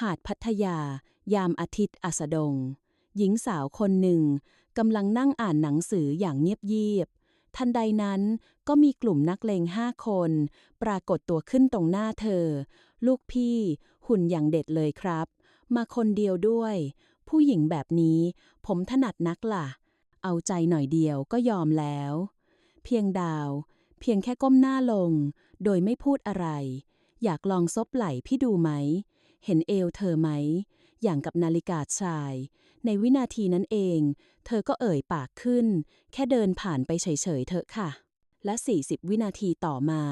หาดพัทยา ยามอาทิตย์อัสดง หญิงสาวคนหนึ่งกำลังนั่งอ่านหนังสืออย่างเงียบๆทันใดนั้นก็มีกลุ่มนักเลงห้าคน ปรากฏตัวขึ้นตรงหน้าเธอ ลูกพี่ หุ่นอย่างเด็ดเลยครับ มาคนเดียวด้วย ผู้หญิงแบบนี้ผมถนัดนักล่ะ เอาใจหน่อยเดียวก็ยอมแล้ว เพียงดาว เพียงแค่ก้มหน้าลง โดยไม่พูดอะไร อยากลองซบไหล่พี่ดูไหม เห็นเอวเธอไหม อย่างกับนาฬิกาทราย ในวินาทีนั้นเอง เธอก็เอ่ยปากขึ้น แค่เดินผ่านไปเฉยๆเถอะค่ะ และ 40 วินาทีต่อมา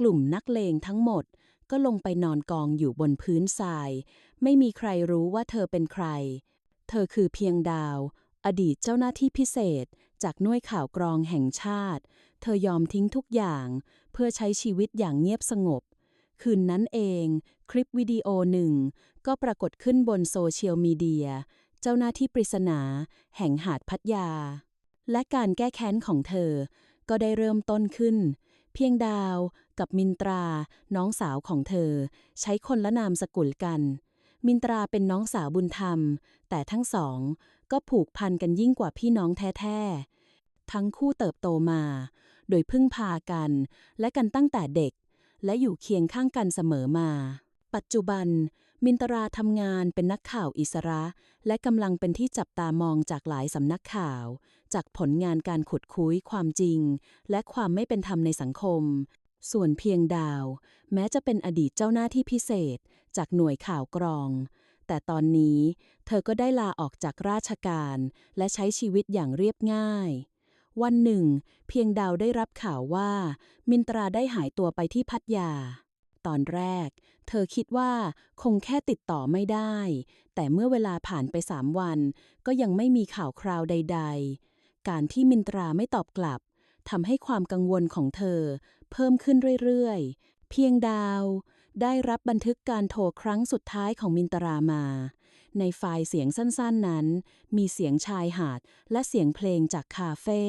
กลุ่มนักเลงทั้งหมดก็ลงไปนอนกองอยู่บนพื้นทราย ไม่มีใครรู้ว่าเธอเป็นใคร เธอคือเพียงดาว อดีตเจ้าหน้าที่พิเศษ จากหน่วยข่าวกรองแห่งชาติ เธอยอมทิ้งทุกอย่าง เพื่อใช้ชีวิตอย่างเงียบสงบ คืนนั้นเอง คลิปวิดีโอหนึ่ง ก็ปรากฏขึ้นบนโซเชียลมีเดีย เจ้าหน้าที่ปริศนา แห่งหาดพัทยา และการแก้แค้นของเธอ ก็ได้เริ่มต้นขึ้น เพียงดาวกับมินตรา น้องสาวของเธอ ใช้คนละนามสกุลกัน มินตราเป็นน้องสาวบุญธรรม แต่ทั้งสอง ก็ผูกพันกันยิ่งกว่าพี่น้องแท้ๆทั้งคู่เติบโตมา โดยพึ่งพากัน และกันตั้งแต่เด็ก และอยู่เคียงข้างกันเสมอมา ปัจจุบัน มินตราทำงานเป็นนักข่าวอิสระ และกำลังเป็นที่จับตามองจากหลายสำนักข่าว จากผลงานการขุดคุยความจริง และความไม่เป็นธรรมในสังคม ส่วนเพียงดาว แม้จะเป็นอดีตเจ้าหน้าที่พิเศษ จากหน่วยข่าวกรอง แต่ตอนนี้ เธอก็ได้ลาออกจากราชการ และใช้ชีวิตอย่างเรียบง่าย วันหนึ่ง เพียงดาวได้รับข่าวว่า มินตราได้หายตัวไปที่พัทยา ตอนแรก เธอคิดว่าคงแค่ติดต่อไม่ได้ แต่เมื่อเวลาผ่านไปสามวัน ก็ยังไม่มีข่าวคราวใด ๆ การที่มินตราไม่ตอบกลับทำให้ความกังวลของเธอ เพิ่มขึ้นเรื่อยๆ เพียงดาว ได้รับบันทึกการโทรครั้งสุดท้ายของมินตรามา ในไฟล์เสียงสั้นๆนั้น มีเสียงชายหาด และเสียงเพลงจากคาเฟ่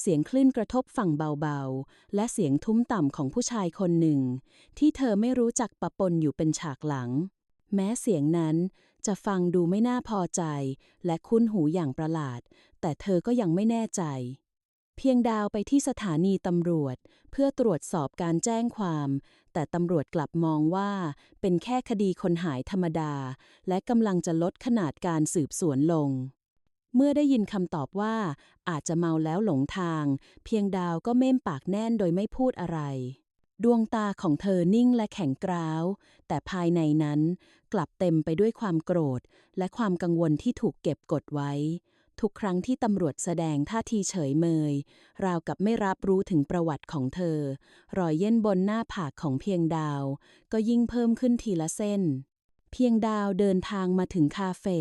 เสียงคลื่นกระทบฝั่งเบาๆ และเสียงทุ้มต่ำของผู้ชายคนหนึ่ง ที่เธอไม่รู้จักปะปนอยู่เป็นฉากหลัง แม้เสียงนั้นจะฟังดูไม่น่าพอใจ และคุ้นหูอย่างประหลาด แต่เธอก็ยังไม่แน่ใจเพียงดาวไปที่สถานีตำรวจ เพื่อตรวจสอบการแจ้งความ แต่ตำรวจกลับมองว่าเป็นแค่คดีคนหายธรรมดา และกำลังจะลดขนาดการสืบสวนลง เมื่อได้ยินคำตอบว่า อาจจะเมาแล้วหลงทาง เพียงดาวก็เม้มปากแน่นโดยไม่พูดอะไร ดวงตาของเธอนิ่งและแข็งกร้าว แต่ภายในนั้นกลับเต็มไปด้วยความโกรธ และความกังวลที่ถูกเก็บกดไว้ ทุกครั้งที่ตำรวจแสดงท่าทีเฉยเมย ราวกับไม่รับรู้ถึงประวัติของเธอ รอยเย็นบนหน้าผากของเพียงดาว ก็ยิ่งเพิ่มขึ้นทีละเส้น เพียงดาวเดินทางมาถึงคาเฟ่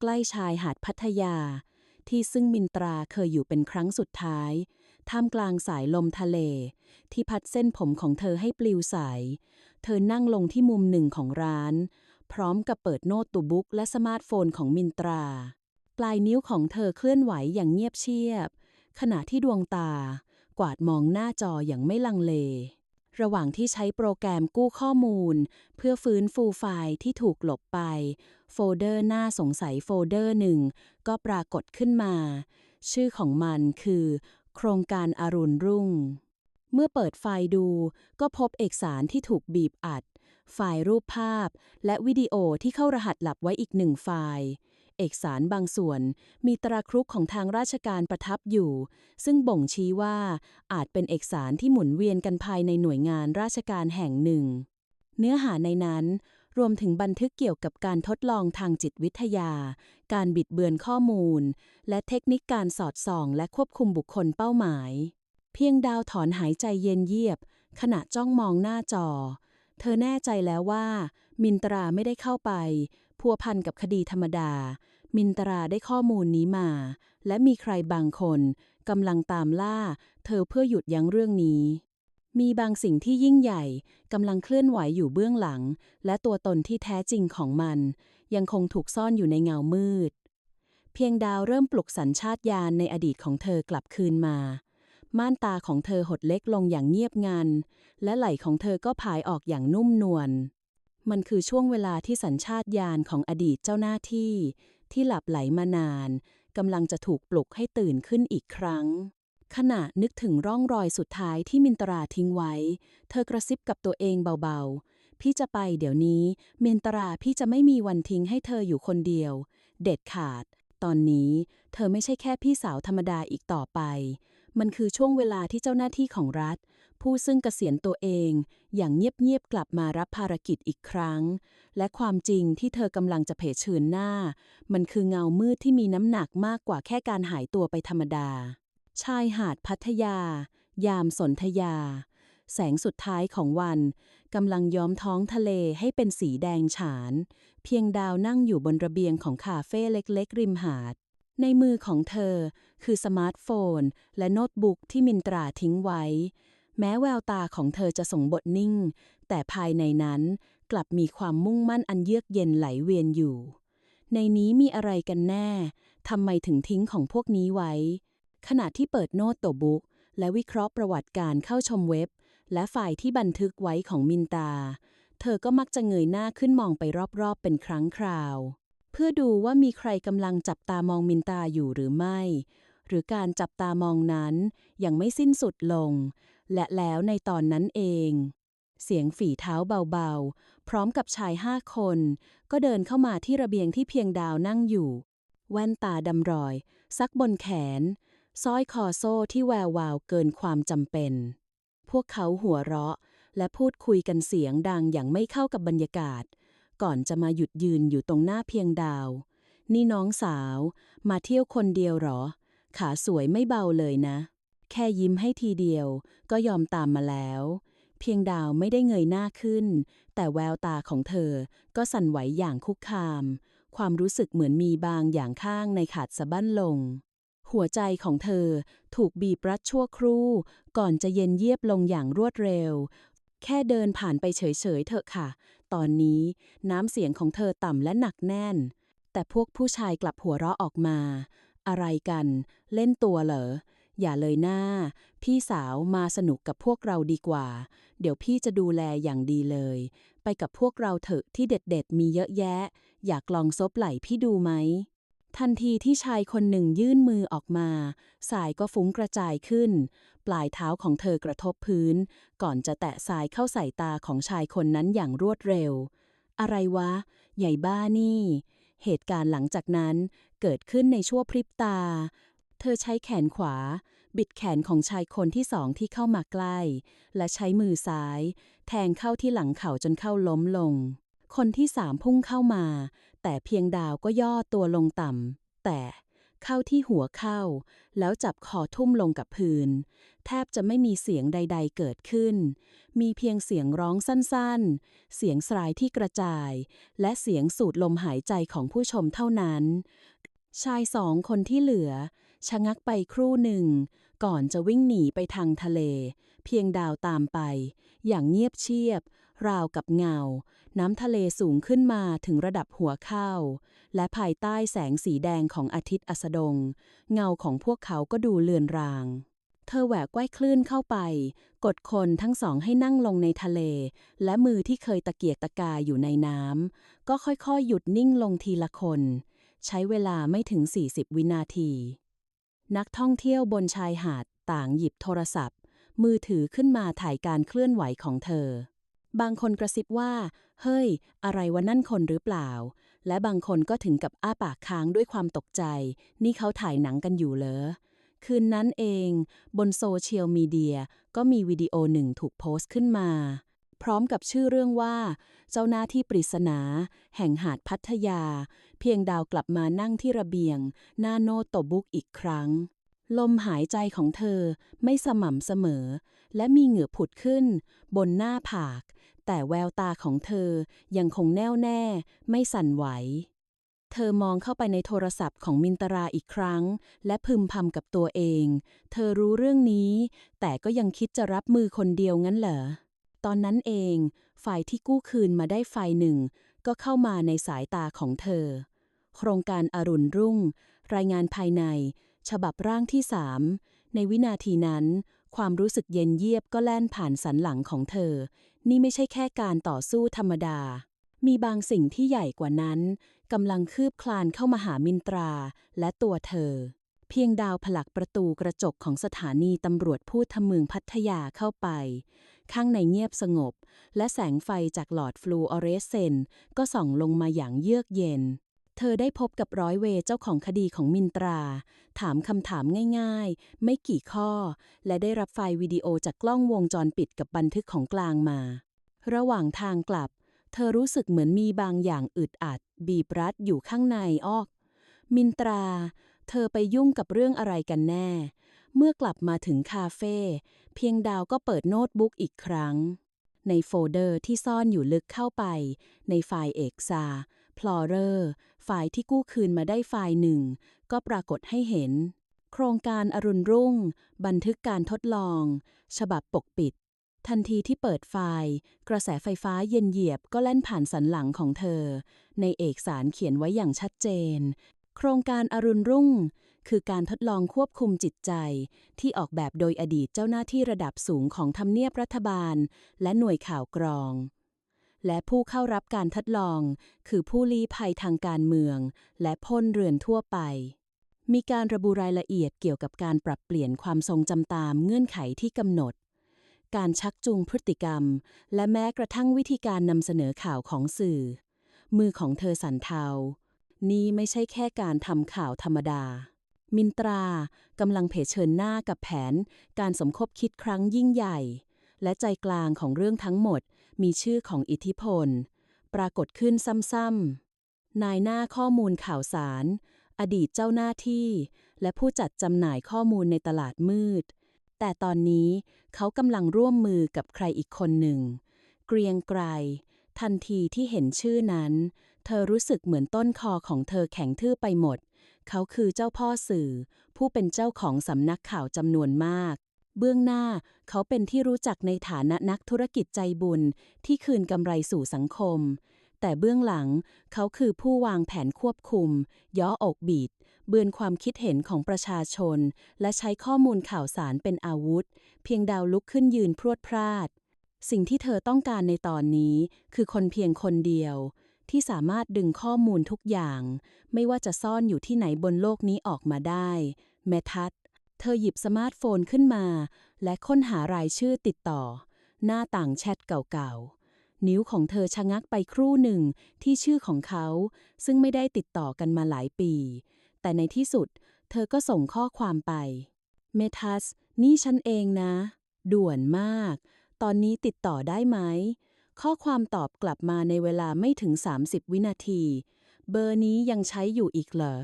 ใกล้ชายหาดพัทยา ที่ซึ่งมินตราเคยอยู่เป็นครั้งสุดท้าย ท่ามกลางสายลมทะเล ที่พัดเส้นผมของเธอให้ปลิวใสเธอนั่งลงที่มุมหนึ่งของร้าน พร้อมกับเปิดโน้ตตูบุ๊กและสมาร์ทโฟนของมินตรา ปลายนิ้วของเธอเคลื่อนไหวอย่างเงียบเชียบ ขณะที่ดวงตา กวาดมองหน้าจออย่างไม่ลังเล ระหว่างที่ใช้โปรแกรมกู้ข้อมูล เพื่อฟื้นฟูไฟล์ที่ถูกหลบไป โฟลเดอร์น่าสงสัยโฟลเดอร์หนึ่งก็ปรากฏขึ้นมา ชื่อของมันคือ โครงการอรุณรุ่ง เมื่อเปิดไฟล์ดูก็พบเอกสารที่ถูกบีบอัด ไฟล์รูปภาพ และวิดีโอที่เข้ารหัสหลับไว้อีกหนึ่งไฟล์ เอกสารบางส่วน มีตราครุกของทางราชการประทับอยู่ ซึ่งบ่งชี้ว่าอาจเป็นเอกสารที่หมุนเวียนกันภายในหน่วยงานราชการแห่งหนึ่ง เนื้อหาในนั้นรวมถึงบันทึกเกี่ยวกับการทดลองทางจิตวิทยา การบิดเบือนข้อมูล และเทคนิคการสอดส่อง และควบคุมบุคคลเป้าหมาย เพียงดาวถอนหายใจเย็นเยียบ ขณะจ้องมองหน้าจอ เธอแน่ใจแล้วว่า มินตราไม่ได้เข้าไป พัวพันกับคดีธรรมดา มินตราได้ข้อมูลนี้มา และมีใครบางคนกำลังตามล่า เธอเพื่อหยุดยั้งเรื่องนี้ มีบางสิ่งที่ยิ่งใหญ่กำลังเคลื่อนไหวอยู่เบื้องหลัง และตัวตนที่แท้จริงของมัน ยังคงถูกซ่อนอยู่ในเงามืด เพียงดาวเริ่มปลุกสัญชาตญาณในอดีตของเธอกลับคืนมา ม่านตาของเธอหดเล็กลงอย่างเงียบงัน และไหล่ของเธอก็ผายออกอย่างนุ่มนวลมันคือช่วงเวลาที่สัญชาตญาณของอดีตเจ้าหน้าที่ ที่หลับไหลมานานกำลังจะถูกปลุกให้ตื่นขึ้นอีกครั้ง ขณะนึกถึงร่องรอยสุดท้ายที่มินตราทิ้งไว้ เธอกระซิบกับตัวเองเบาๆ พี่จะไปเดี๋ยวนี้ มินตราพี่จะไม่มีวันทิ้งให้เธออยู่คนเดียว เด็ดขาด ตอนนี้เธอไม่ใช่แค่พี่สาวธรรมดาอีกต่อไป มันคือช่วงเวลาที่เจ้าหน้าที่ของรัฐ ผู้ซึ่งเกษียณตัวเอง อย่างเงียบๆกลับมารับภารกิจอีกครั้ง และความจริงที่เธอกำลังจะเผชิญหน้า มันคือเงามืดที่มีน้ำหนักมากกว่าแค่การหายตัวไปธรรมดา ชายหาดพัทยา ยามสนธยา แสงสุดท้ายของวันกำลังย้อมท้องทะเลให้เป็นสีแดงฉาน เพียงดาวนั่งอยู่บนระเบียงของคาเฟ่เล็กๆ ริมหาดในมือของเธอคือสมาร์ทโฟน และโน้ตบุ๊กที่มินตราทิ้งไว้ แม้แววตาของเธอจะส่งบทนิ่ง แต่ภายในนั้นกลับมีความมุ่งมั่นอันเยือกเย็นไหลเวียนอยู่ ในนี้มีอะไรกันแน่ทำไมถึงทิ้งของพวกนี้ไว้ ขณะที่เปิดโน้ตตัวบุ๊กและวิเคราะห์ประวัติการเข้าชมเว็บ และไฟล์ที่บันทึกไว้ของมินตา เธอก็มักจะเงยหน้าขึ้นมองไปรอบๆ เป็นครั้งคราว เพื่อดูว่ามีใครกำลังจับตามองมินตาอยู่หรือไม่ หรือการจับตามองนั้นยังไม่สิ้นสุดลง และแล้วในตอนนั้นเอง เสียงฝีเท้าเบาๆ พร้อมกับชายห้าคน ก็เดินเข้ามาที่ระเบียงที่เพียงดาวนั่งอยู่ แว่นตาดำรอย ซักบนแขนสร้อยคอโซ่ที่แวววาวเกินความจำเป็น พวกเขาหัวเราะและพูดคุยกันเสียงดังอย่างไม่เข้ากับบรรยากาศ ก่อนจะมาหยุดยืนอยู่ตรงหน้าเพียงดาว นี่น้องสาว มาเที่ยวคนเดียวหรอ ขาสวยไม่เบาเลยนะ แค่ยิ้มให้ทีเดียว ก็ยอมตามมาแล้ว เพียงดาวไม่ได้เงยหน้าขึ้น แต่แววตาของเธอก็สั่นไหวอย่างคุกคาม ความรู้สึกเหมือนมีบางอย่างข้างในขาดสะบั้นลง หัวใจของเธอถูกบีบรัดชั่วครู่ ก่อนจะเย็นเยียบลงอย่างรวดเร็ว แค่เดินผ่านไปเฉยๆเถอะค่ะ ตอนนี้น้ำเสียงของเธอต่ำและหนักแน่น แต่พวกผู้ชายกลับหัวเราะออกมา อะไรกัน เล่นตัวเหรอ อย่าเลยหน้า พี่สาวมาสนุกกับพวกเราดีกว่า เดี๋ยวพี่จะดูแลอย่างดีเลย ไปกับพวกเราเถอะที่เด็ดๆ มีเยอะแยะ อยากลองซบไหล่พี่ดูไหม ทันทีที่ชายคนหนึ่งยื่นมือออกมา สายก็ฟุ้งกระจายขึ้น ปลายเท้าของเธอกระทบพื้น ก่อนจะแตะสายเข้าใส่ตาของชายคนนั้นอย่างรวดเร็ว อะไรวะ ใหญ่บ้านี่เหตุการณ์หลังจากนั้นเกิดขึ้นในชั่วพริบตา เธอใช้แขนขวา บิดแขนของชายคนที่สองที่เข้ามาใกล้ และใช้มือซ้าย แทงเข้าที่หลังเข่าจนเข้าล้มลง คนที่สามพุ่งเข้ามา แต่เพียงดาวก็ย่อตัวลงต่ำแต่เข้าที่หัวเข้า แล้วจับคอทุ่มลงกับพื้น แทบจะไม่มีเสียงใด ๆ เกิดขึ้น มีเพียงเสียงร้องสั้นๆ เสียงสายที่กระจาย และเสียงสูดลมหายใจของผู้ชมเท่านั้น ชายสองคนที่เหลือ ชะงักไปครู่หนึ่ง ก่อนจะวิ่งหนีไปทางทะเล เพียงดาวตามไป อย่างเงียบเชียบ ราวกับเงา น้ำทะเลสูงขึ้นมาถึงระดับหัวเข้า และภายใต้แสงสีแดงของอาทิตย์อัสดง เงาของพวกเขาก็ดูเลือนราง เธอแหวกว่ายคลื่นเข้าไป กดคนทั้งสองให้นั่งลงในทะเล และมือที่เคยตะเกียกตะกายอยู่ในน้ำก็ค่อยๆ หยุดนิ่งลงทีละคน ใช้เวลาไม่ถึง 40 วินาที นักท่องเที่ยวบนชายหาดต่างหยิบโทรศัพท์ มือถือขึ้นมาถ่ายการเคลื่อนไหวของเธอ บางคนกระซิบว่า เฮ้ย อะไรวะนั่นคนหรือเปล่า และบางคนก็ถึงกับอ้าปากค้างด้วยความตกใจ นี่เขาถ่ายหนังกันอยู่เหรอคืนนั้นเอง บนโซเชียลมีเดียก็มีวิดีโอหนึ่งถูกโพสต์ขึ้นมา พร้อมกับชื่อเรื่องว่า เจ้าหน้าที่ปริศนา แห่งหาดพัทยา เพียงดาวกลับมานั่งที่ระเบียง หน้าโนโตบุกอีกครั้ง ลมหายใจของเธอไม่สม่ำเสมอ และมีเหงื่อผุดขึ้น บนหน้าผาก แต่แววตาของเธอยังคงแน่วแน่ ไม่สั่นไหวเธอมองเข้าไปในโทรศัพท์ของมินตราอีกครั้ง และพึมพำกับตัวเอง เธอรู้เรื่องนี้ แต่ก็ยังคิดจะรับมือคนเดียวงั้นเหรอ ตอนนั้นเองฝ่ายที่กู้คืนมาได้ฝ่ายหนึ่ง ก็เข้ามาในสายตาของเธอ โครงการอรุณรุ่ง รายงานภายใน ฉบับร่างที่สามในวินาทีนั้น ความรู้สึกเย็นเยียบก็แล่นผ่านสันหลังของเธอ นี่ไม่ใช่แค่การต่อสู้ธรรมดา มีบางสิ่งที่ใหญ่กว่านั้นกำลังคืบคลานเข้ามาหามินตราและตัวเธอ เพียงดาวผลักประตูกระจกของสถานีตำรวจพูดทำเมืองพัทยาเข้าไป ข้างในเงียบสงบ และแสงไฟจากหลอดฟลูออเรสเซนต์ก็ส่องลงมาอย่างเยือกเย็น เธอได้พบกับร้อยเวเจ้าของคดีของมินตรา ถามคำถามง่ายๆ ไม่กี่ข้อ และได้รับไฟล์วิดีโอจากกล้องวงจรปิดกับบันทึกของกลางมา ระหว่างทางกลับ เธอรู้สึกเหมือนมีบางอย่างอึดอัด บีบรัดอยู่ข้างในออกมินตรา เธอไปยุ่งกับเรื่องอะไรกันแน่ เมื่อกลับมาถึงคาเฟ่เพียงดาวก็เปิดโน้ตบุ๊กอีกครั้ง ในโฟลเดอร์ที่ซ่อนอยู่ลึกเข้าไป ในไฟล์เอกซาพลอเรอร์ ไฟล์ที่กู้คืนมาได้ไฟล์หนึ่ง ก็ปรากฏให้เห็น โครงการอรุณรุ่ง บันทึกการทดลอง ฉบับปกปิด ทันทีที่เปิดไฟล์ กระแสไฟฟ้าเย็นเหยียบก็แล่นผ่านสันหลังของเธอ ในเอกสารเขียนไว้อย่างชัดเจน โครงการอรุณรุ่ง คือการทดลองควบคุมจิตใจ ที่ออกแบบโดยอดีตเจ้าหน้าที่ระดับสูงของทำเนียบรัฐบาล และหน่วยข่าวกรอง และผู้เข้ารับการทดลอง คือผู้ลี้ภัยทางการเมือง และพลเรือนทั่วไป มีการระบุรายละเอียดเกี่ยวกับการปรับเปลี่ยนความทรงจำตามเงื่อนไขที่กำหนด การชักจูงพฤติกรรม และแม้กระทั่งวิธีการนำเสนอข่าวของสื่อ มือของเธอสันเทา นี่ไม่ใช่แค่การทำข่าวธรรมดา มินตรากำลังเผชิญหน้ากับแผน การสมคบคิดครั้งยิ่งใหญ่ และใจกลางของเรื่องทั้งหมด มีชื่อของอิทธิพล ปรากฏขึ้นซ้ำๆนายหน้าข้อมูลข่าวสาร อดีตเจ้าหน้าที่ และผู้จัดจำหน่ายข้อมูลในตลาดมืด แต่ตอนนี้เขากำลังร่วมมือกับใครอีกคนหนึ่ง เกรียงไกรทันทีที่เห็นชื่อนั้น เธอรู้สึกเหมือนต้นคอของเธอแข็งทื่อไปหมด เขาคือเจ้าพ่อสื่อ ผู้เป็นเจ้าของสำนักข่าวจำนวนมาก เบื้องหน้าเขาเป็นที่รู้จักในฐานะนักธุรกิจใจบุญที่คืนกำไรสู่สังคม แต่เบื้องหลังเขาคือผู้วางแผนควบคุม ย่ออกบีดเบือนความคิดเห็นของประชาชน และใช้ข้อมูลข่าวสารเป็นอาวุธ เพียงดาวลุกขึ้นยืนพรวดพราดสิ่งที่เธอต้องการในตอนนี้คือคนเพียงคนเดียว ที่สามารถดึงข้อมูลทุกอย่าง ไม่ว่าจะซ่อนอยู่ที่ไหนบนโลกนี้ออกมาได้ แมทัศเธอหยิบสมาร์ทโฟนขึ้นมา และค้นหารายชื่อติดต่อ หน้าต่างแชทเก่าๆ นิ้วของเธอชะงักไปครู่หนึ่งที่ชื่อของเขา ซึ่งไม่ได้ติดต่อกันมาหลายปี แต่ในที่สุด เธอก็ส่งข้อความไป เมทัส นี่ฉันเองนะ ด่วนมาก ตอนนี้ติดต่อได้ไหม ข้อความตอบกลับมาในเวลาไม่ถึง 30 วินาที เบอร์นี้ยังใช้อยู่อีกเหรอ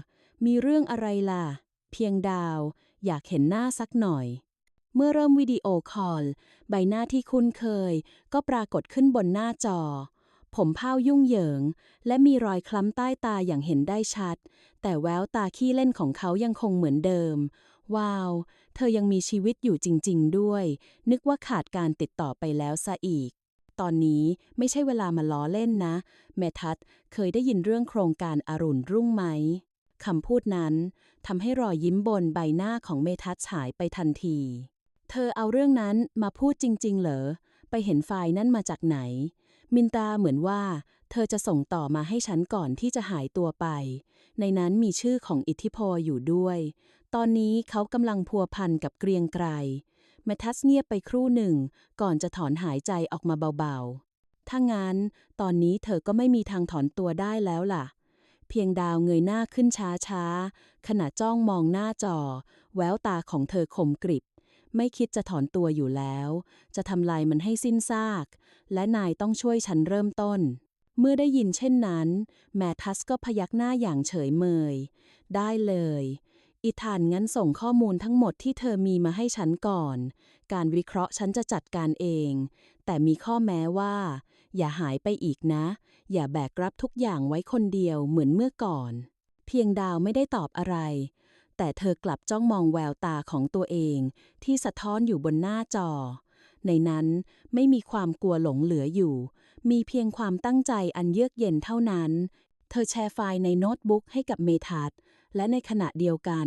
มีเรื่องอะไรล่ะ เพียงดาว อยากเห็นหน้าสักหน่อย เมื่อเริ่มวิดีโอคอล ใบหน้าที่คุ้นเคย ก็ปรากฏขึ้นบนหน้าจอ ผมเผ้ายุ่งเหยิง และมีรอยคล้ำใต้ตาอย่างเห็นได้ชัด แต่แววตาขี้เล่นของเขายังคงเหมือนเดิม ว้าว เธอยังมีชีวิตอยู่จริง ๆ ด้วย นึกว่าขาดการติดต่อไปแล้วซะอีก ตอนนี้ไม่ใช่เวลามาล้อเล่นนะ เมทัศเคยได้ยินเรื่องโครงการอรุณรุ่งไหมคำพูดนั้นทำให้รอยยิ้มบนใบหน้าของเมทัศฉายไปทันที เธอเอาเรื่องนั้นมาพูดจริง ๆ เหรอ ไปเห็นไฟล์นั่นมาจากไหน มินตาเหมือนว่า เธอจะส่งต่อมาให้ฉันก่อนที่จะหายตัวไป ในนั้นมีชื่อของอิทธิพรอยู่ด้วย ตอนนี้เขากำลังพัวพันกับเกรียงไกร แมทัสเงียบไปครู่หนึ่ง ก่อนจะถอนหายใจออกมาเบาๆ ถ้างั้น ตอนนี้เธอก็ไม่มีทางถอนตัวได้แล้วล่ะ เพียงดาวเงยหน้าขึ้นช้าๆ ขณะจ้องมองหน้าจอ แววตาของเธอคมกริบ ไม่คิดจะถอนตัวอยู่แล้ว จะทำลายมันให้สิ้นซาก และนายต้องช่วยฉันเริ่มต้นเมื่อได้ยินเช่นนั้น แมทัสก็พยักหน้าอย่างเฉยเมย ได้เลย อีธานงั้นส่งข้อมูลทั้งหมดที่เธอมีมาให้ฉันก่อน การวิเคราะห์ฉันจะจัดการเอง แต่มีข้อแม้ว่า อย่าหายไปอีกนะ อย่าแบกรับทุกอย่างไว้คนเดียวเหมือนเมื่อก่อน เพียงดาวไม่ได้ตอบอะไร แต่เธอกลับจ้องมองแววตาของตัวเองที่สะท้อนอยู่บนหน้าจอ ในนั้นไม่มีความกลัวหลงเหลืออยู่ มีเพียงความตั้งใจอันเยือกเย็นเท่านั้น เธอแชร์ไฟล์ในโน้ตบุ๊กให้กับเมทัศน์ และในขณะเดียวกัน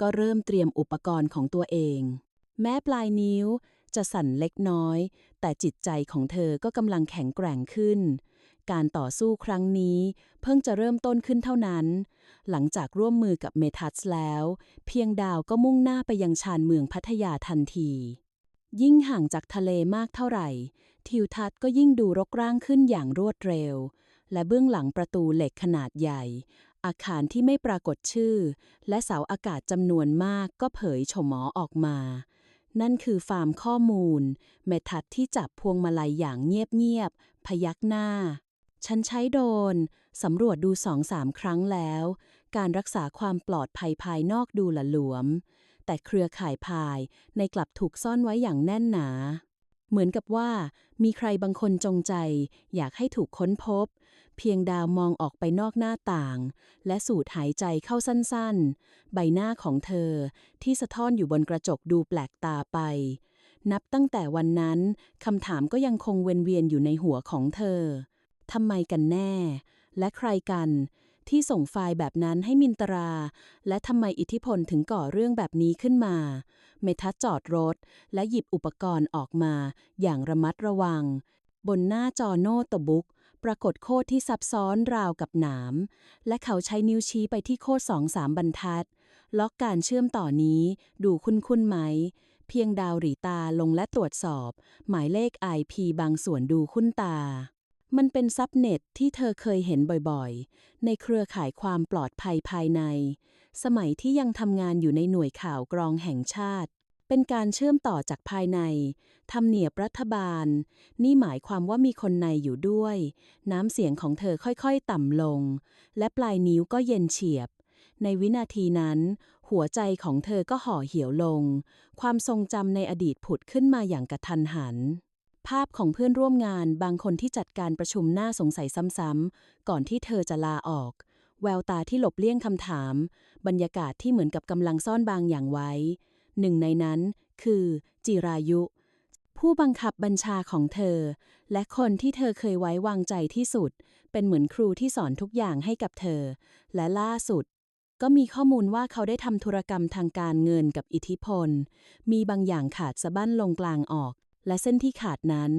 ก็เริ่มเตรียมอุปกรณ์ของตัวเอง แม้ปลายนิ้วจะสั่นเล็กน้อย แต่จิตใจของเธอก็กำลังแข็งแกร่งขึ้น การต่อสู้ครั้งนี้เพิ่งจะเริ่มต้นขึ้นเท่านั้น หลังจากร่วมมือกับเมทัสแล้ว เพียงดาวก็มุ่งหน้าไปยังชานเมืองพัทยาทันที ยิ่งห่างจากทะเลมากเท่าไหร่ ทิวทัศน์ก็ยิ่งดูรกร่างขึ้นอย่างรวดเร็ว และเบื้องหลังประตูเหล็กขนาดใหญ่ อาคารที่ไม่ปรากฏชื่อ และเสาอากาศจำนวนมากก็เผยโฉมอออกมา นั่นคือฟาร์มข้อมูล เมทัศน์ที่จับพวงมาลัยอย่างเงียบๆพยักหน้า ฉันใช้โดนสำรวจดูสองสามครั้งแล้ว การรักษาความปลอดภัยภายนอกดูหละหลวม แต่เครือข่ายภายในกลับถูกซ่อนไว้อย่างแน่นหนาเหมือนกับว่ามีใครบางคนจงใจ อยากให้ถูกค้นพบ เพียงดาวมองออกไปนอกหน้าต่าง และสูดหายใจเข้าสั้นๆ ใบหน้าของเธอที่สะท้อนอยู่บนกระจกดูแปลกตาไป นับตั้งแต่วันนั้นคำถามก็ยังคงเวียนเวียนอยู่ในหัวของเธอทำไมกันแน่ และใครกัน ที่ส่งไฟล์แบบนั้นให้มินตรา และทำไมอิทธิพลถึงก่อเรื่องแบบนี้ขึ้นมา เมทัศจอดรถ และหยิบอุปกรณ์ออกมาอย่างระมัดระวัง บนหน้าจอโน้ตบุ๊ก ปรากฏโคดที่ซับซ้อนราวกับหนาม และเขาใช้นิ้วชี้ไปที่โคดสองสามบรรทัด ล็อกการเชื่อมต่อนี้ดูคุ้นๆไหม เพียงดาวหรีตาลงและตรวจสอบ หมายเลข IP บางส่วนดูคุ้นตา มันเป็นซับเน็ตที่เธอเคยเห็นบ่อยๆ ในเครือข่ายความปลอดภัยภายใน สมัยที่ยังทำงานอยู่ในหน่วยข่าวกรองแห่งชาติ เป็นการเชื่อมต่อจากภายในทำเนียบรัฐบาล นี่หมายความว่ามีคนในอยู่ด้วย น้ำเสียงของเธอค่อยๆต่ำลง และปลายนิ้วก็เย็นเฉียบ ในวินาทีนั้น หัวใจของเธอก็ห่อเหี่ยวลง ความทรงจำในอดีตผุดขึ้นมาอย่างกระทันหัน ภาพของเพื่อนร่วมงานบางคนที่จัดการประชุมน่าสงสัยซ้ำๆก่อนที่เธอจะลาออกแววตาที่หลบเลี่ยงคำถาม บรรยากาศที่เหมือนกับกำลังซ่อนบางอย่างไว้ หนึ่งในนั้นคือ จิรายุ ผู้บังคับบัญชาของเธอ และคนที่เธอเคยไว้วางใจที่สุด เป็นเหมือนครูที่สอนทุกอย่างให้กับเธอ และล่าสุด ก็มีข้อมูลว่าเขาได้ทำธุรกรรมทางการเงินกับอิทธิพล มีบางอย่างขาดสะบั้นลงกลางออกและเส้นที่ขาดนั้น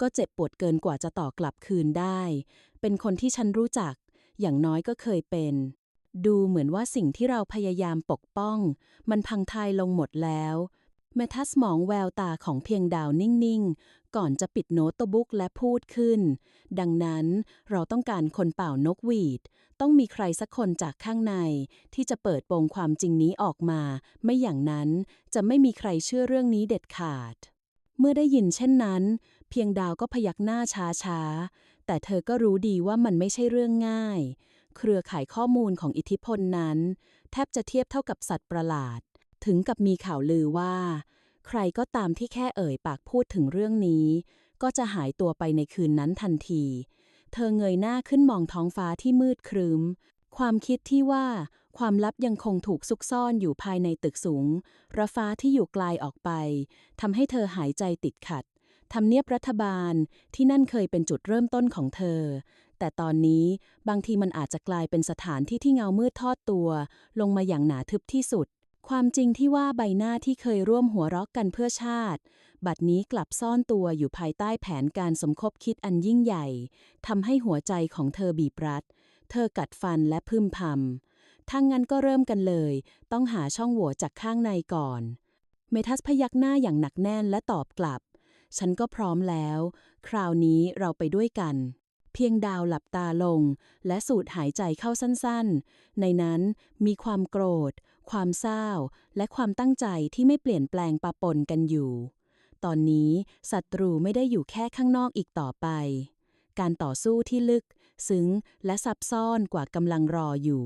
ก็เจ็บปวดเกินกว่าจะต่อกลับคืนได้ เป็นคนที่ฉันรู้จัก อย่างน้อยก็เคยเป็น ดูเหมือนว่าสิ่งที่เราพยายามปกป้อง มันพังทายลงหมดแล้วแมทัสมองแววตาของเพียงดาวนิ่ง ๆ ก่อนจะปิดโน้ตบุ๊กและพูดขึ้น ดังนั้นเราต้องการคนเป่านกหวีด ต้องมีใครสักคนจากข้างใน ที่จะเปิดโปงความจริงนี้ออกมา ไม่อย่างนั้นจะไม่มีใครเชื่อเรื่องนี้เด็ดขาด เมื่อได้ยินเช่นนั้น เพียงดาวก็พยักหน้าช้าๆ แต่เธอก็รู้ดีว่ามันไม่ใช่เรื่องง่าย เครือข่ายข้อมูลของอิทธิพลนั้น แทบจะเทียบเท่ากับสัตว์ประหลาด ถึงกับมีข่าวลือว่า ใครก็ตามที่แค่เอ่ยปากพูดถึงเรื่องนี้ ก็จะหายตัวไปในคืนนั้นทันที เธอเงยหน้าขึ้นมองท้องฟ้าที่มืดครึ้ม ความคิดที่ว่าความลับยังคงถูกซุกซ่อนอยู่ภายในตึกสูงระฟ้าที่อยู่ไกลออกไปทำให้เธอหายใจติดขัดทำเนียบรัฐบาลที่นั่นเคยเป็นจุดเริ่มต้นของเธอ แต่ตอนนี้บางทีมันอาจจะกลายเป็นสถานที่ที่เงามืดทอดตัว ลงมาอย่างหนาทึบที่สุด ความจริงที่ว่าใบหน้าที่เคยร่วมหัวเราะกันเพื่อชาติ บัดนี้กลับซ่อนตัวอยู่ภายใต้แผนการสมคบคิดอันยิ่งใหญ่ทำให้หัวใจของเธอบีบรัด เธอกัดฟันและพึมพำถ้างั้นก็เริ่มกันเลย ต้องหาช่องโหว่จากข้างในก่อน เมทัสพยักหน้าอย่างหนักแน่นและตอบกลับฉันก็พร้อมแล้ว คราวนี้เราไปด้วยกัน เพียงดาวหลับตาลง และสูดหายใจเข้าสั้นๆ ในนั้นมีความโกรธ ความเศร้า และความตั้งใจที่ไม่เปลี่ยนแปลงปะปนกันอยู่ ตอนนี้ศัตรูไม่ได้อยู่แค่ข้างนอกอีกต่อไป การต่อสู้ที่ลึก ซึ้ง และซับซ้อนกว่ากำลังรออยู่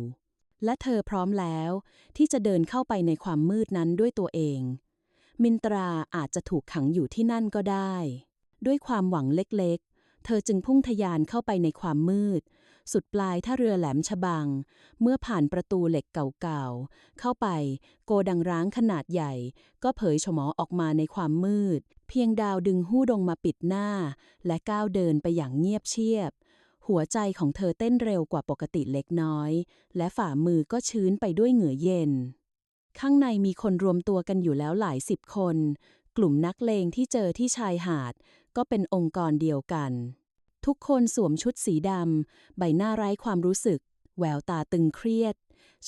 และเธอพร้อมแล้ว ที่จะเดินเข้าไปในความมืดนั้นด้วยตัวเอง มินตราอาจจะถูกขังอยู่ที่นั่นก็ได้ ด้วยความหวังเล็กๆ เธอจึงพุ่งทะยานเข้าไปในความมืด สุดปลายท่าเรือแหลมฉบัง เมื่อผ่านประตูเหล็กเก่าๆ เข้าไป โกดังร้างขนาดใหญ่ ก็เผยโฉมอออกมาในความมืด เพียงดาวดึงหู้ดงมาปิดหน้า และก้าวเดินไปอย่างเงียบเชียบ หัวใจของเธอเต้นเร็วกว่าปกติเล็กน้อย และฝ่ามือก็ชื้นไปด้วยเหงื่อเย็น ข้างในมีคนรวมตัวกันอยู่แล้วหลายสิบคนกลุ่มนักเลงที่เจอที่ชายหาด ก็เป็นองค์กรเดียวกัน ทุกคนสวมชุดสีดำ ใบหน้าไร้ความรู้สึก แววตาตึงเครียด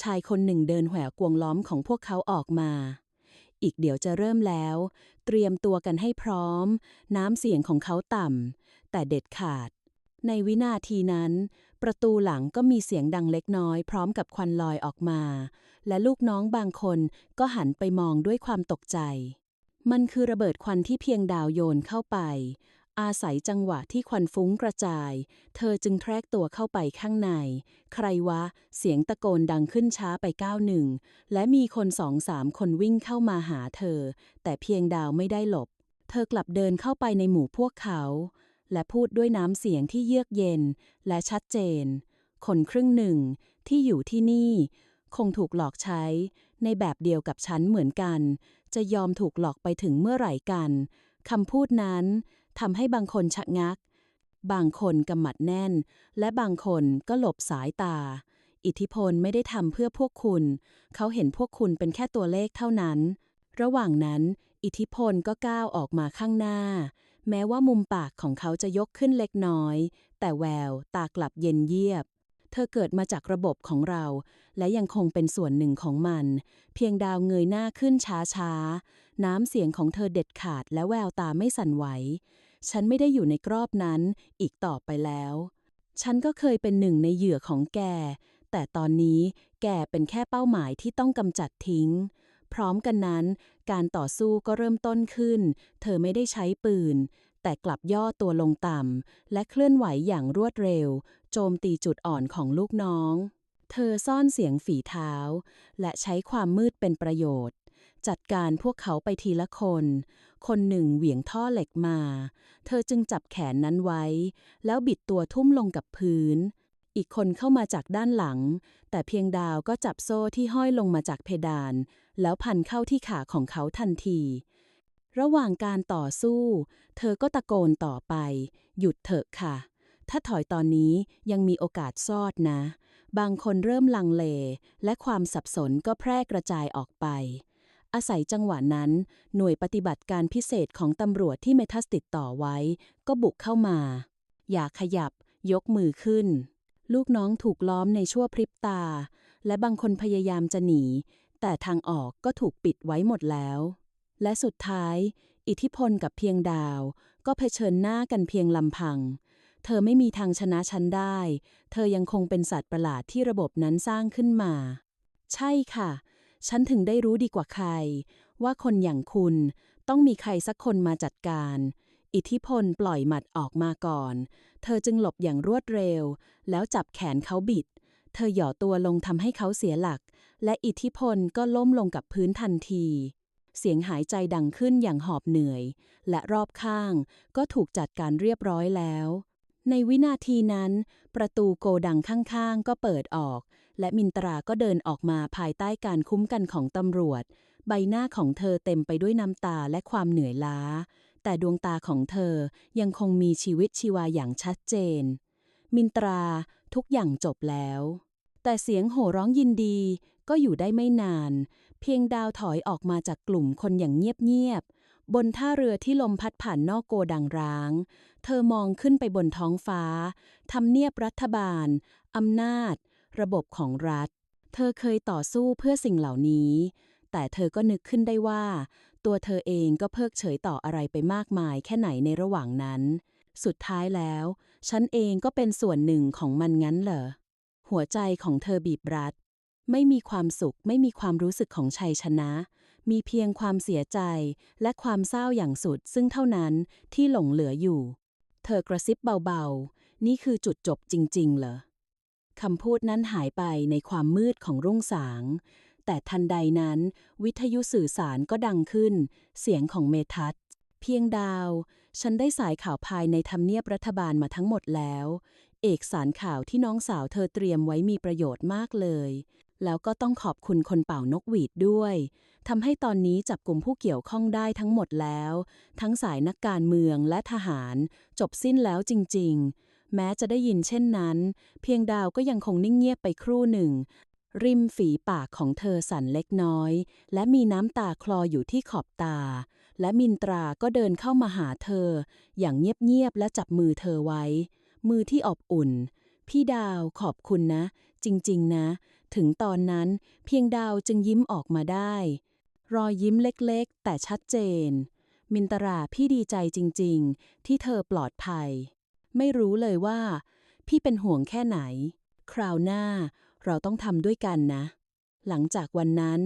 ชายคนหนึ่งเดินแหวกวงล้อมของพวกเขาออกมา อีกเดี๋ยวจะเริ่มแล้ว เตรียมตัวกันให้พร้อม น้ำเสียงของเขาต่ำแต่เด็ดขาด ในวินาทีนั้น ประตูหลังก็มีเสียงดังเล็กน้อยพร้อมกับควันลอยออกมา และลูกน้องบางคนก็หันไปมองด้วยความตกใจ มันคือระเบิดควันที่เพียงดาวโยนเข้าไป อาศัยจังหวะที่ควันฟุ้งกระจาย เธอจึงแทรกตัวเข้าไปข้างใน ใครวะ เสียงตะโกนดังขึ้นช้าไปก้าวหนึ่ง และมีคนสองสามคนวิ่งเข้ามาหาเธอ แต่เพียงดาวไม่ได้หลบ เธอกลับเดินเข้าไปในหมู่พวกเขา และพูดด้วยน้ำเสียงที่เยือกเย็น และชัดเจน คนครึ่งหนึ่งที่อยู่ที่นี่คงถูกหลอกใช้ในแบบเดียวกับฉันเหมือนกัน จะยอมถูกหลอกไปถึงเมื่อไหร่กันคำพูดนั้นทำให้บางคนชะงัก บางคนกำหมัดแน่น และบางคนก็หลบสายตา อิทธิพลไม่ได้ทำเพื่อพวกคุณ เขาเห็นพวกคุณเป็นแค่ตัวเลขเท่านั้น ระหว่างนั้น อิทธิพลก็ก้าวออกมาข้างหน้า แม้ว่ามุมปากของเขาจะยกขึ้นเล็กน้อย แต่แววตากลับเย็นเยียบ เธอเกิดมาจากระบบของเรา และยังคงเป็นส่วนหนึ่งของมัน เพียงดาวเงยหน้าขึ้นช้าๆ น้ำเสียงของเธอเด็ดขาดและแววตาไม่สั่นไหว ฉันไม่ได้อยู่ในกรอบนั้นอีกต่อไปแล้ว ฉันก็เคยเป็นหนึ่งในเหยื่อของแก แต่ตอนนี้แกเป็นแค่เป้าหมายที่ต้องกำจัดทิ้ง พร้อมกันนั้น การต่อสู้ก็เริ่มต้นขึ้น เธอไม่ได้ใช้ปืนแต่กลับย่อตัวลงต่ำ และเคลื่อนไหวอย่างรวดเร็ว โจมตีจุดอ่อนของลูกน้อง เธอซ่อนเสียงฝีเท้า และใช้ความมืดเป็นประโยชน์ จัดการพวกเขาไปทีละคน คนหนึ่งเหวี่ยงท่อเหล็กมา เธอจึงจับแขนนั้นไว้ แล้วบิดตัวทุ่มลงกับพื้น อีกคนเข้ามาจากด้านหลัง แต่เพียงดาวก็จับโซ่ที่ห้อยลงมาจากเพดาน แล้วพันเข้าที่ขาของเขาทันทีระหว่างการต่อสู้ เธอก็ตะโกนต่อไป หยุดเถอะค่ะ ถ้าถอยตอนนี้ยังมีโอกาสซอดนะ บางคนเริ่มลังเล และความสับสนก็แพร่กระจายออกไป อาศัยจังหวะนั้น หน่วยปฏิบัติการพิเศษของตำรวจที่เมทัสติดต่อไว้ ก็บุกเข้ามา อย่าขยับ ยกมือขึ้น ลูกน้องถูกล้อมในชั่วพริบตา และบางคนพยายามจะหนี แต่ทางออกก็ถูกปิดไว้หมดแล้ว และสุดท้าย อิทธิพลกับเพียงดาว ก็เผชิญหน้ากันเพียงลำพัง เธอไม่มีทางชนะฉันได้ เธอยังคงเป็นสัตว์ประหลาดที่ระบบนั้นสร้างขึ้นมา ใช่ค่ะ ฉันถึงได้รู้ดีกว่าใคร ว่าคนอย่างคุณต้องมีใครสักคนมาจัดการ อิทธิพลปล่อยหมัดออกมาก่อน เธอจึงหลบอย่างรวดเร็ว แล้วจับแขนเขาบิด เธอหย่อตัวลงทำให้เขาเสียหลัก และอิทธิพลก็ล้มลงกับพื้นทันทีเสียงหายใจดังขึ้นอย่างหอบเหนื่อย และรอบข้างก็ถูกจัดการเรียบร้อยแล้ว ในวินาทีนั้น ประตูโกดังข้างๆ ก็เปิดออก และมินตราก็เดินออกมาภายใต้การคุ้มกันของตำรวจ ใบหน้าของเธอเต็มไปด้วยน้ำตาและความเหนื่อยล้า แต่ดวงตาของเธอยังคงมีชีวิตชีวาอย่างชัดเจน มินตราทุกอย่างจบแล้ว แต่เสียงโห่ร้องยินดีก็อยู่ได้ไม่นาน เพียงดาวถอยออกมาจากกลุ่มคนอย่างเงียบๆ บนท่าเรือที่ลมพัดผ่านนอกโกดังร้าง เธอมองขึ้นไปบนท้องฟ้า ทำเนียบรัฐบาล อำนาจ ระบบของรัฐ เธอเคยต่อสู้เพื่อสิ่งเหล่านี้ แต่เธอก็นึกขึ้นได้ว่า ตัวเธอเองก็เพิกเฉยต่ออะไรไปมากมายแค่ไหนในระหว่างนั้น สุดท้ายแล้ว ฉันเองก็เป็นส่วนหนึ่งของมันงั้นเหรอ หัวใจของเธอบีบรัด ไม่มีความสุข ไม่มีความรู้สึกของชัยชนะ มีเพียงความเสียใจและความเศร้าอย่างสุด ซึ่งเท่านั้นที่หลงเหลืออยู่ เธอกระซิบเบาๆ นี่คือจุดจบจริง ๆ เหรอคำพูดนั้นหายไปในความมืดของรุ่งสาง แต่ทันใดนั้น วิทยุสื่อสารก็ดังขึ้น เสียงของเมทัศเพียงดาว ฉันได้สายข่าวภายในทำเนียบรัฐบาลมาทั้งหมดแล้ว เอกสารข่าวที่น้องสาวเธอเตรียมไว้มีประโยชน์มากเลย แล้วก็ต้องขอบคุณคนเป่านกหวีดด้วยทำให้ตอนนี้จับกลุ่มผู้เกี่ยวข้องได้ทั้งหมดแล้ว ทั้งสายนักการเมืองและทหาร จบสิ้นแล้วจริง ๆ แม้จะได้ยินเช่นนั้น เพียงดาวก็ยังคงนิ่งเงียบไปครู่หนึ่ง ริมฝีปากของเธอสั่นเล็กน้อย และมีน้ำตาคลออยู่ที่ขอบตา และมินตราก็เดินเข้ามาหาเธอ อย่างเงียบๆและจับมือเธอไว้ มือที่อบอุ่นพี่ดาวขอบคุณนะ จริง ๆ นะ ถึงตอนนั้น เพียงดาวจึงยิ้มออกมาได้ รอยยิ้มเล็กๆ แต่ชัดเจน มินตราพี่ดีใจจริงๆ ที่เธอปลอดภัย ไม่รู้เลยว่า พี่เป็นห่วงแค่ไหน คราวหน้าเราต้องทำด้วยกันนะ หลังจากวันนั้น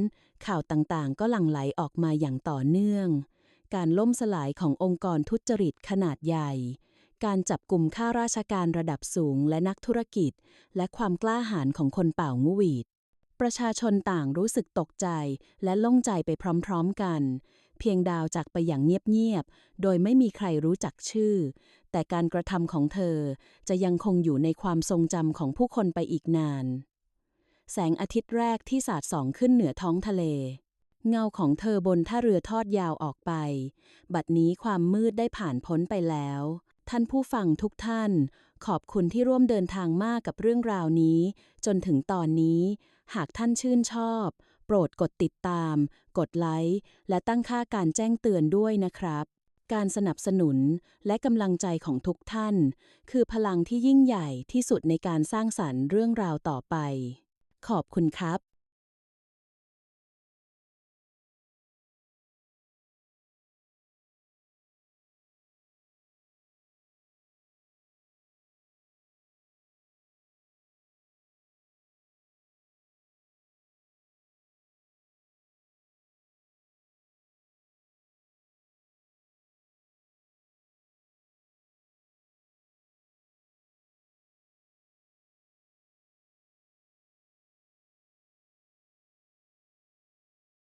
ข่าวต่างๆ ก็หลั่งไหลออกมาอย่างต่อเนื่อง การล่มสลายขององค์กรทุจริตขนาดใหญ่ การจับกลุ่มข้าราชการระดับสูงและนักธุรกิจ และความกล้าหาญของคนเป่างหวีด ประชาชนต่างรู้สึกตกใจและโล่งใจไปพร้อมๆกัน เพียงดาวจากไปอย่างเงียบๆ โดยไม่มีใครรู้จักชื่อ แต่การกระทำของเธอจะยังคงอยู่ในความทรงจำของผู้คนไปอีกนาน แสงอาทิตย์แรกที่สาดส่องขึ้นเหนือท้องทะเลเงาของเธอบนท่าเรือทอดยาวออกไป บัดนี้ความมืดได้ผ่านพ้นไปแล้ว ท่านผู้ฟังทุกท่าน ขอบคุณที่ร่วมเดินทางมากกับเรื่องราวนี้ จนถึงตอนนี้ หากท่านชื่นชอบ โปรดกดติดตาม กดไลค์ และตั้งค่าการแจ้งเตือนด้วยนะครับ การสนับสนุนและกำลังใจของทุกท่าน คือพลังที่ยิ่งใหญ่ที่สุดในการสร้างสรรค์เรื่องราวต่อไป ขอบคุณครับ